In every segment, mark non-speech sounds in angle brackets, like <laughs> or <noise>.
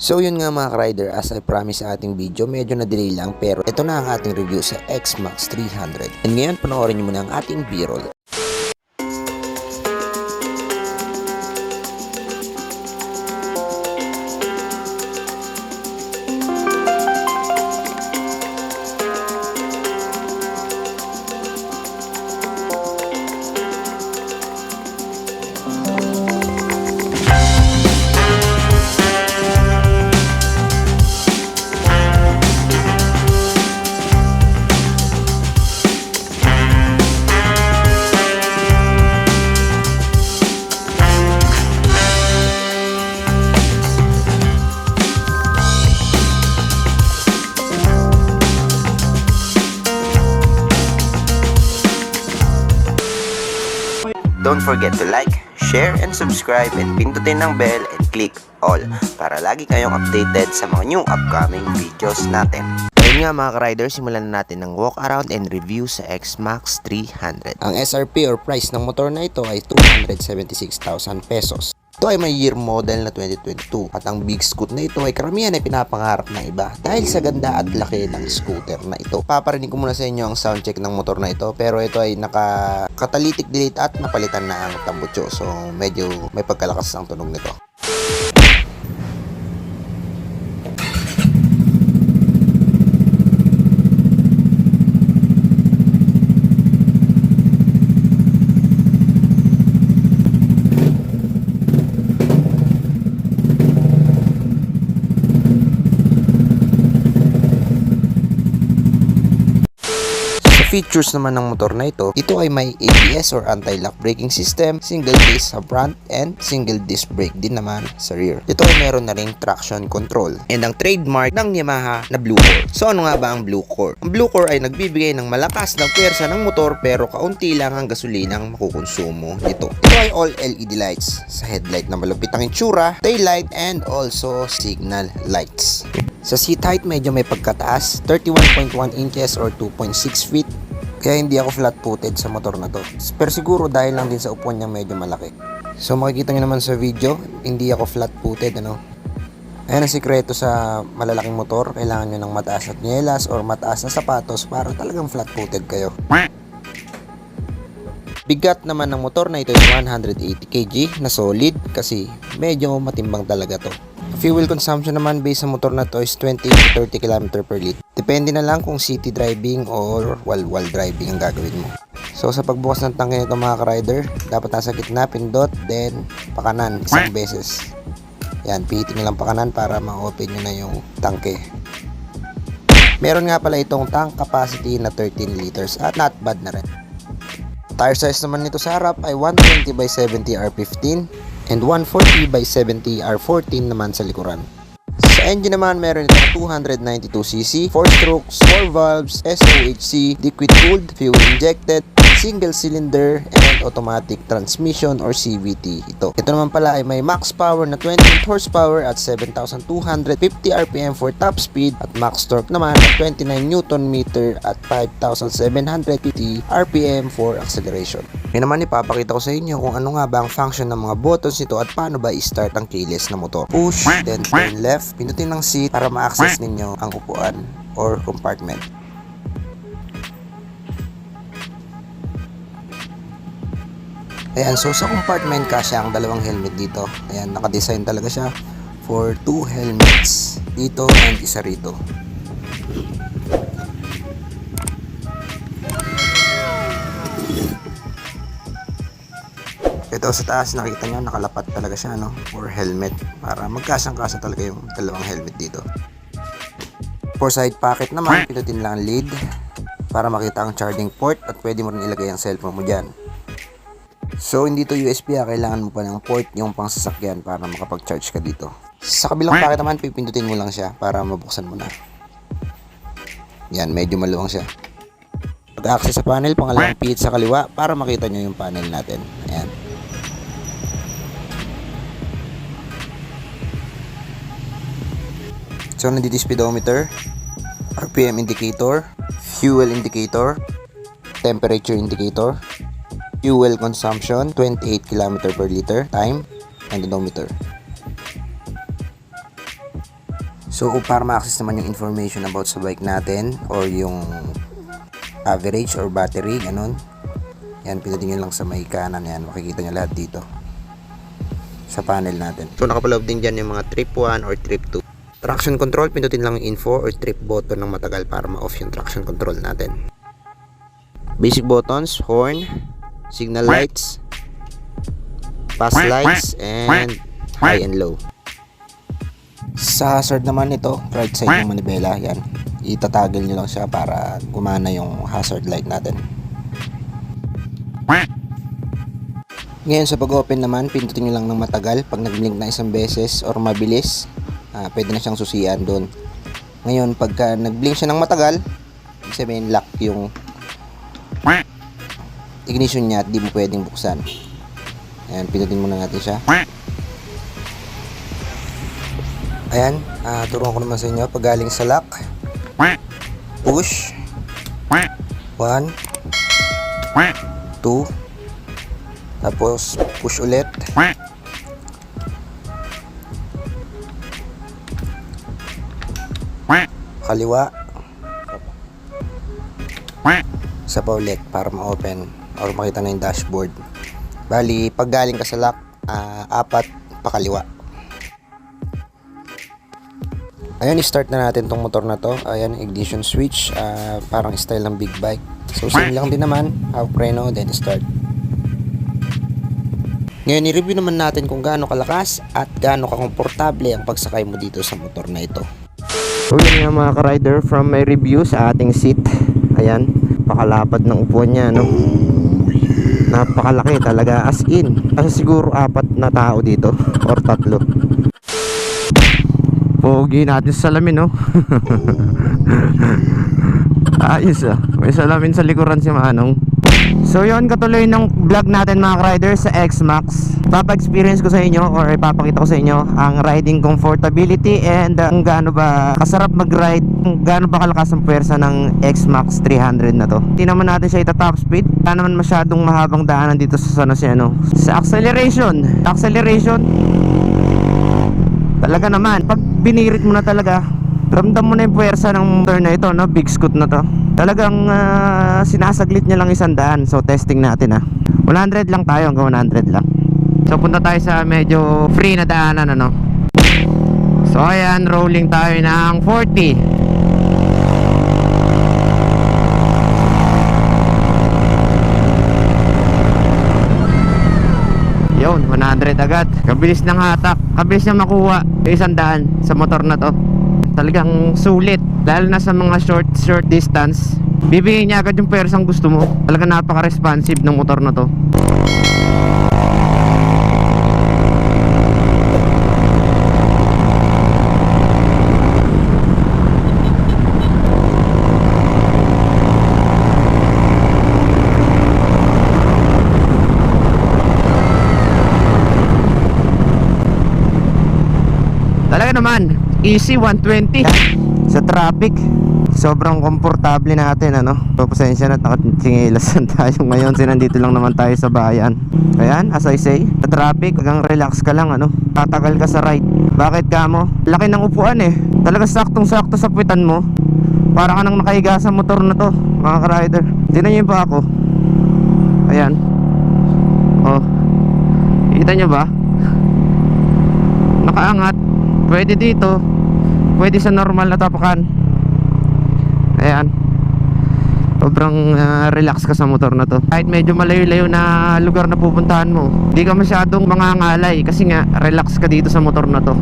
So yun nga mga rider as I promise sa ating video, medyo na delay lang pero ito na ang ating review sa X-Max 300. And ngayon panoorin nyo muna ang ating B-roll. Don't forget to like, share, and subscribe and pindutin ng bell and click all para lagi kayong updated sa mga new upcoming videos natin. Ayun nga mga ka-rider, simulan na natin ng walk around and review sa X-Max 300. Ang SRP or price ng motor na ito ay 276,000 pesos. Ito ay may year model na 2022 at ang big scoot na ito ay karamihan ay pinapangarap ng iba dahil sa ganda at laki ng scooter na ito. Paparinig ko muna sa inyo ang sound check ng motor na ito pero ito ay naka catalytic delete at napalitan na ang tambutso so medyo may pagkalakas ang tunog nito. Features naman ng motor na ito, ito ay may ABS or anti-lock braking system, single disc sa front and single disc brake din naman sa rear. Ito ay meron na ring traction control and ang trademark ng Yamaha na Blue Core. So ano nga ba ang Blue Core? Ang Blue Core ay nagbibigay ng malakas na pwersa ng motor pero kaunti lang ang gasolinang makukonsumo nito. Ito ay all LED lights sa headlight na malupit ang itsura, tail light and also signal lights. Sa seat height medyo may pagkataas, 31.1 inches or 2.6 feet. Kaya hindi ako flat-footed sa motor na to. Pero siguro dahil lang din sa upuan niya medyo malaki. So makikita nyo naman sa video, hindi ako flat-footed ano. Ayan ang sikreto sa malalaking motor, kailangan nyo ng mataas at nyelas or mataas na sapatos para talagang flat-footed kayo. Bigat naman ng motor na ito ay 180 kg na solid kasi medyo matimbang talaga to. Fuel consumption naman based sa motor na to is 20 to 30 km per liter. Depende na lang kung city driving or wall-wall driving ang gagawin mo. So sa pagbukas ng tangke nito mga ka-rider, dapat nasa gitna, pindot, then pakanan isang beses. Yan, pihitin nyo lang pakanan para ma-open nyo na yung tangke. Meron nga pala itong tank capacity na 13 liters at not bad na rin. Tire size naman nito sa harap ay 120 by 70 R15 and 140 by 70 R14 naman sa likuran. Sa engine naman, meron itong 292cc, 4 strokes, 4 valves, SOHC, liquid cooled, fuel injected, single cylinder, and automatic transmission or CVT ito. Ito naman pala ay may max power na 28 horsepower at 7,250 RPM for top speed at max torque naman at 29 Newton meter at 5,750 RPM for acceleration. Ngayon naman ipapakita ko sa inyo kung ano nga ba ang function ng mga buttons nito at paano ba i-start ang keyless na motor. Push, then turn left, pindutin ng seat para ma-access ninyo ang upuan or compartment. Ayan, so sa compartment kasya ang dalawang helmet dito. Ayan, naka-design talaga siya for two helmets dito and isa rito. Ito sa taas nakita nyo nakalapat talaga siya no or helmet para magkasang kasa talaga yung dalawang helmet dito. For side pocket naman, pinutin lang ang lead para makita ang charging port at pwede mo rin ilagay ang cellphone mo dyan. So hindi to USB ah, kailangan mo pa ng port yung pang sasakyan para makapag-charge ka dito. Sa kabilang pocket naman, pipindutin mo lang siya para mabuksan mo na. Yan, medyo maluwang siya. Pag-access sa panel, pangalawang pihit sa kaliwa para makita nyo yung panel natin. Ayan. So, nandito speedometer, RPM indicator, fuel indicator, temperature indicator, fuel consumption, 28 km per liter, time, and odometer. So para ma-access naman yung information about sa bike natin or yung average or battery, ganun. Yan, pinutin nyo lang sa may kanan yan. Makikita nyo lahat dito. Sa panel natin. So nakapaloob din dyan yung mga trip 1 or trip 2. Traction control, pindutin lang yung info or trip button ng matagal para ma-off yung traction control natin. Basic buttons, horn, signal lights, pass lights, and high and low. Sa hazard naman ito, right side ng manibela, yan. Itatagil nyo lang siya para gumana yung hazard light natin. Ngayon sa pag-open naman, pindutin nyo lang ng matagal. Pag nag-blink na isang beses or mabilis, ah, pwede na siyang susian doon. Ngayon, pagka nag-blink siya ng matagal, sabihin lock yung ignition niya at di mo pwedeng buksan. Ayan, pindutin muna natin siya. Ayan, ah, turuan ko naman sa inyo. Pag galing sa lock, push, 1, 2, tapos push ulit. Kaliwa. Isa pa ulit para ma-open or makita na yung dashboard. Bali, pag galing ka sa lock, ah, apat pakaliwa. Ayan, i-start na natin tong motor na to. Ayan, ignition switch. ah, parang style ng big bike. So, same lang din naman. Half preno, then start. Ngayon, i-review naman natin kung gaano kalakas at gaano kakomportable ang pagsakay mo dito sa motor na ito. So, yun nga mga ka-rider from my review sa ating seat. Ayan, pakalapad ng upuan niya, no? Napakalaki talaga, as in. Kasi siguro apat na tao dito, or tatlo. Pogi natin sa salamin, no? <laughs> Ayos ah. May salamin sa likuran si Manong. So yon katuloy ng vlog natin mga riders sa X-Max. Papa-experience ko sa inyo or ipapakita ko sa inyo ang riding comfortability and uh, gaano ba kasarap mag-ride kung gaano ba kalakas ang puwersa ng X-Max 300 na to. Hindi naman natin siya ita-top speed. Wala naman masyadong mahabang daanan dito sa San Jose ano Sa acceleration. Acceleration. Talaga naman. Pag binirit mo na talaga Ramdam mo na yung puwersa ng motor na ito no? Big scoot na to. Talagang ah, sinasaglit niya lang isang daan. So testing natin ah. 100 lang tayo hanggang 100 lang. So punta tayo sa medyo free na daanan ano? So ayan rolling tayo ng 40 Yun, 100 agad. Kabilis ng hatak. Kabilis niya makuha isang daan sa motor na to. Talagang sulit. Lalo na sa mga short, short distance. Bibigyan niya agad yung persang gusto mo. Talaga napaka-responsive ng motor na to. Talaga naman, easy 120 sa traffic. Sobrang komportable natin ano. So pasensya na nakatingilasan <laughs> tayo ngayon. Sinandito lang naman tayo sa bayan. Ayan, as I say, sa traffic, hanggang relax ka lang ano. Tatagal ka sa ride. Bakit ka mo? Laki ng upuan eh. Talaga saktong sakto sa puwitan mo. Para ka nang nakahiga sa motor na to, mga ka-rider. Tingnan niyo pa ako. Ayan. Oh. Kita niyo ba? Nakaangat. Pwede dito. Pwede sa normal na tapakan. Ayan. Sobrang ah, relax ka sa motor na to. Kahit medyo malayo-layo na lugar na pupuntahan mo, hindi ka masyadong mangangalay kasi nga relax ka dito sa motor na to.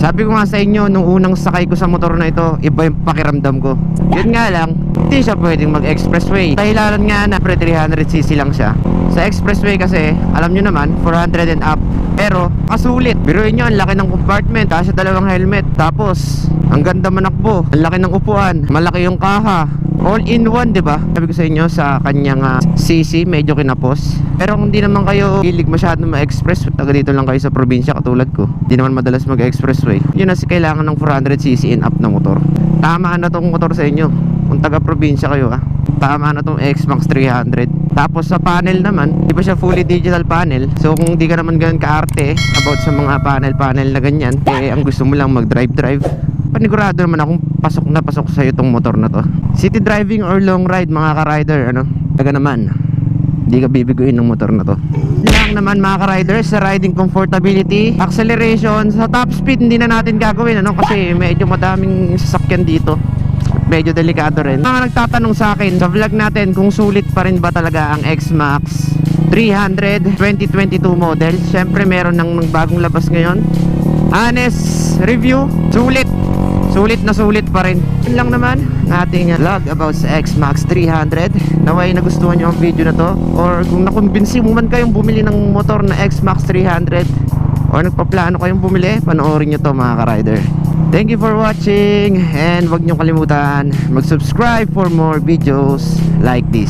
Sabi ko nga sa inyo, nung unang sakay ko sa motor na ito, iba yung pakiramdam ko. Yun nga lang, hindi siya pwedeng mag-expressway. Dahilanan nga na pre 300cc lang siya. Sa expressway kasi, alam nyo naman, 400 and up. Pero, kasulit. Biruin nyo, ang laki ng compartment, kasi dalawang helmet. Tapos, ang ganda manakbo. Ang laki ng upuan. Malaki yung kaha. All in one, 'di ba? Sabi ko sa inyo sa kanyang ah, CC medyo kinapos. Pero kung hindi naman kayo hilig masyado ma-express, taga dito lang kayo sa probinsya katulad ko. Hindi naman madalas mag-expressway. Yun na si kailangan ng 400cc and up na motor. Tama na tong motor sa inyo. Kung taga probinsya kayo ah. Tama na tong X-Max 300. Tapos sa panel naman, di ba siya fully digital panel? So kung di ka naman ganun kaarte about sa mga panel-panel na ganyan, eh ang gusto mo lang mag-drive-drive, panigurado naman akong pasok na pasok sa itong motor na to. City driving or long ride mga ka-rider, ano? Taga naman, di ka bibiguin ng motor na to. Lang naman mga ka-rider sa riding comfortability, acceleration, sa top speed hindi na natin gagawin ano kasi medyo madaming sasakyan dito. Medyo delikado rin. Mga nagtatanong sa akin sa vlog natin kung sulit pa rin ba talaga ang X-Max 300 2022 model. Syempre meron nang bagong labas ngayon. Honest review, sulit. Sulit na sulit pa rin. Yun lang naman ating vlog about sa X-Max 300. Naway nagustuhan nyo ang video na to. Or kung nakumbinsi mo man kayong bumili ng motor na X-Max 300 or nagpaplano kayong bumili, panoorin nyo to mga ka-rider. Thank you for watching and wag nyo kalimutan mag-subscribe for more videos like this.